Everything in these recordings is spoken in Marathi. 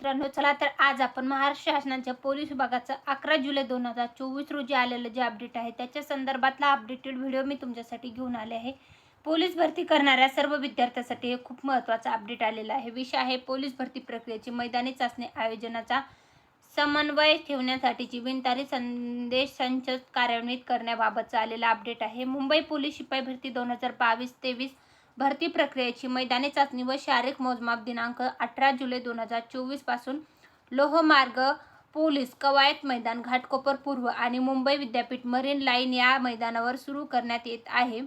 मित्रांनो चला तर आज आपण महाराष्ट्र शासनाच्या पोलीस विभागाचं अकरा जुलै दोन हजार चोवीस रोजी आलेलं जे अपडेट आहे त्याच्या संदर्भातला अपडेटेड व्हिडिओ मी तुमच्यासाठी घेऊन आले आहे. पोलीस भरती करणाऱ्या सर्व विद्यार्थ्यांसाठी हे खूप महत्त्वाचा अपडेट आलेला आहे. विषय आहे पोलीस भरती प्रक्रियेची मैदानी चाचणी आयोजनाचा समन्वय ठेवण्यासाठीची बिनतारी संदेश संच कार्यान्वित करण्याबाबतचा आलेला अपडेट आहे. मुंबई पोलीस शिपाई भरती दोन हजार बावीस तेवीस भरती प्रक्रियेची मैदानी चाचणी व शारीरिक मोजमाप दिनांक अठरा जुलै दोन हजार चोवीसपासून लोहमार्ग पोलीस कवायत मैदान घाटकोपर पूर्व आणि मुंबई विद्यापीठ मरीन लाईन या मैदानावर सुरू करण्यात येत आहे.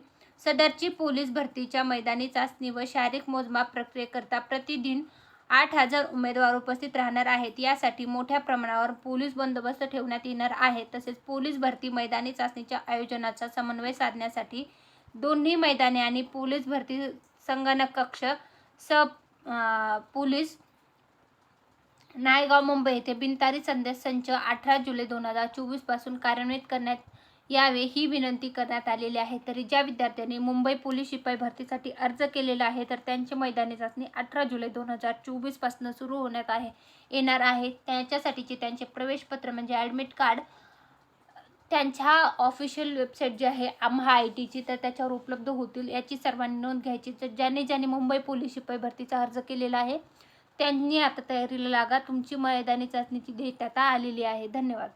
सदरची पोलीस भरतीच्या मैदानी चाचणी व शारीरिक मोजमाप प्रक्रियेकरता प्रतिदिन आठ हजार उमेदवार उपस्थित राहणार आहेत. यासाठी मोठ्या प्रमाणावर पोलीस बंदोबस्त ठेवण्यात येणार आहे. तसेच पोलीस भरती मैदानी चाचणीच्या आयोजनाचा समन्वय साधण्यासाठी दोन्ही मैदाने आणि पोलीस भरती संगणक कक्ष सब पोलीस नायगाव मुंबई येथे बिनतारी संदेश संच अठरा जुलै दोन हजार चोवीसपासून कार्यान्वित करण्यात यावे ही विनंती करण्यात आलेली आहे. तरी ज्या विद्यार्थ्यांनी मुंबई पोलीस शिपाई भरतीसाठी अर्ज केलेला आहे तर त्यांची मैदानी चाचणी अठरा जुलै दोन हजार चोवीसपासून सुरू होण्यात आहे येणार आहे. त्याच्यासाठीचे त्यांचे प्रवेशपत्र म्हणजे ॲडमिट कार्ड त्यांच्या ऑफिशियल वेबसाईट जी आहे आम्हा आय टीची तर त्याच्यावर उपलब्ध होतील याची सर्वांनी नोंद घ्यायची. तर ज्याने ज्याने मुंबई पोलीस शिपाई भरतीचा अर्ज केलेला आहे त्यांनी आता तयारीला लागा. तुमची मैदानी चाचणीची डेट आता आलेली आहे. धन्यवाद.